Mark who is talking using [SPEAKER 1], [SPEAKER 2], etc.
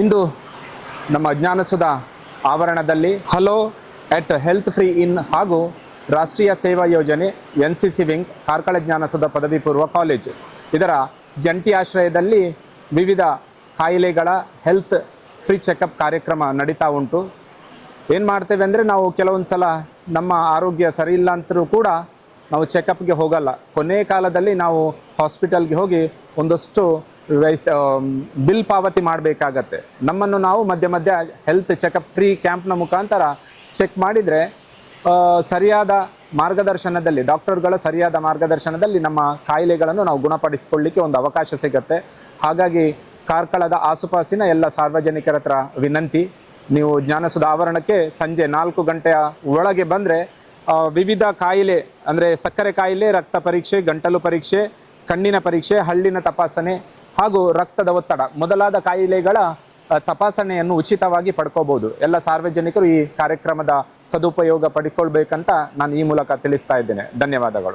[SPEAKER 1] ಇಂದು ನಮ್ಮ ಜ್ಞಾನಸುಧ ಆವರಣದಲ್ಲಿ hello at health free in ಹಾಗೂ ರಾಷ್ಟ್ರೀಯ ಸೇವಾ ಯೋಜನೆ N C C wing Karkala Jnanasudha ಪದವಿ ಪೂರ್ವ ಕಾಲೇಜು. ಇದರ ಜಂಟಿ ಆಶ್ರಯದಲ್ಲಿ ವಿವಿಧ ಕಾಯಿಲೆಗಳ ಹೆಲ್ತ್ ಫ್ರೀ ಚೆಕಪ್ ಕಾರ್ಯಕ್ರಮ ನಡೀತಾ ಉಂಟು. ಏನು ಮಾಡ್ತೇವೆ ಅಂದರೆ ನಾವು ಕೆಲವೊಂದು ಸಲ ನಮ್ಮ ಆರೋಗ್ಯ ಸರಿ ಇಲ್ಲ ಅಂತರೂ ಕೂಡ ನಾವು ಚೆಕಪ್ಗೆ ಹೋಗಲ್ಲ. ಕೊನೆಯ ಕಾಲದಲ್ಲಿ ನಾವು ಹಾಸ್ಪಿಟಲ್ಗೆ ಹೋಗಿ ಒಂದಷ್ಟು ಬಿಲ್ ಪಾವತಿ ಮಾಡಬೇಕಾಗತ್ತೆ. ನಮ್ಮನ್ನು ನಾವು ಮಧ್ಯ ಮಧ್ಯ ಹೆಲ್ತ್ ಚೆಕಪ್ ಫ್ರೀ ಕ್ಯಾಂಪ್ನ ಮುಖಾಂತರ ಚೆಕ್ ಮಾಡಿದರೆ ಸರಿಯಾದ ಮಾರ್ಗದರ್ಶನದಲ್ಲಿ, ಡಾಕ್ಟರ್ಗಳ ಸರಿಯಾದ ಮಾರ್ಗದರ್ಶನದಲ್ಲಿ ನಮ್ಮ ಕಾಯಿಲೆಗಳನ್ನು ನಾವು ಗುಣಪಡಿಸಿಕೊಳ್ಳಿಕ್ಕೆ ಒಂದು ಅವಕಾಶ ಸಿಗತ್ತೆ. ಹಾಗಾಗಿ ಕಾರ್ಕಳದ ಆಸುಪಾಸಿನ ಎಲ್ಲ ಸಾರ್ವಜನಿಕರ ಹತ್ರ ವಿನಂತಿ. ನೀವು ಜ್ಞಾನಸುಧ ಆವರಣಕ್ಕೆ ಸಂಜೆ ನಾಲ್ಕು ಗಂಟೆಯ ಒಳಗೆ ಬಂದರೆ ವಿವಿಧ ಕಾಯಿಲೆ, ಅಂದರೆ ಸಕ್ಕರೆ ಕಾಯಿಲೆ, ರಕ್ತ ಪರೀಕ್ಷೆ, ಗಂಟಲು ಪರೀಕ್ಷೆ, ಕಣ್ಣಿನ ಪರೀಕ್ಷೆ, ಹಳ್ಳಿನ ತಪಾಸಣೆ ಹಾಗೂ ರಕ್ತದ ಒತ್ತಡ ಮೊದಲಾದ ಕಾಯಿಲೆಗಳ ತಪಾಸಣೆಯನ್ನು ಉಚಿತವಾಗಿ ಪಡ್ಕೋಬಹುದು. ಎಲ್ಲ ಸಾರ್ವಜನಿಕರು ಈ ಕಾರ್ಯಕ್ರಮದ ಸದುಪಯೋಗ ಪಡ್ಕೊಳ್ಬೇಕಂತ ನಾನು ಈ ಮೂಲಕ ತಿಳಿಸ್ತಾ ಇದ್ದೇನೆ. ಧನ್ಯವಾದಗಳು.